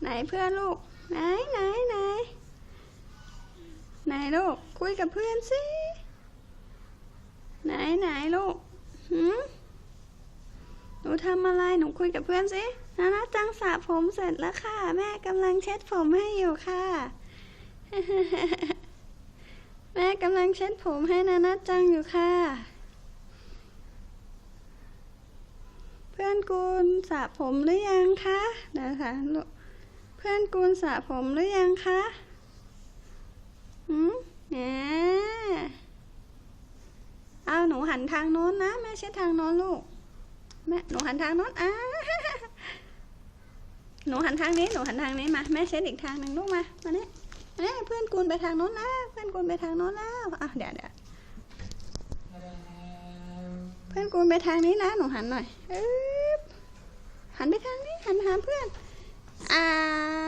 ไหนเพื่อนลูก ไหนไหนไหนไหนลูก คุยกับเพื่อนสิไหนไหนลูกหืมหนูทำอะไรหนูคุยกับเพื่อนสินานะจังสระผมเสร็จแล้วค่ะ แม่กำลังเช็ดผมให้อยู่ค่ะ แม่กำลังเช็ดผมให้นานะจังอยู่ค่ะ เพื่อนกูสระผมหรือยังคะเดี๋ยวค่ะลูก เพื่อนกูลสระผมหรือยังคะหืมแหมเอาหนูหันทางโน้นนะแม่เช็ดทางโน้นลูก แม่หนูหันทางโน้นอ่าหนูหันทางนี้หนูหันทางนี้มาแม่เช็ดอีกทางหนึ่งลูกมามาเนี่ยเนี่ยเพื่อนกูลไปทางโน้นแล้วเพื่อนกูลไปทางโน้นแล้วอะเดี๋ยวเดี๋ยวเพื่อนกูไปทางนี้นะหนูหันหน่อยอหันไปทางนี้หันหาเพื่อน 啊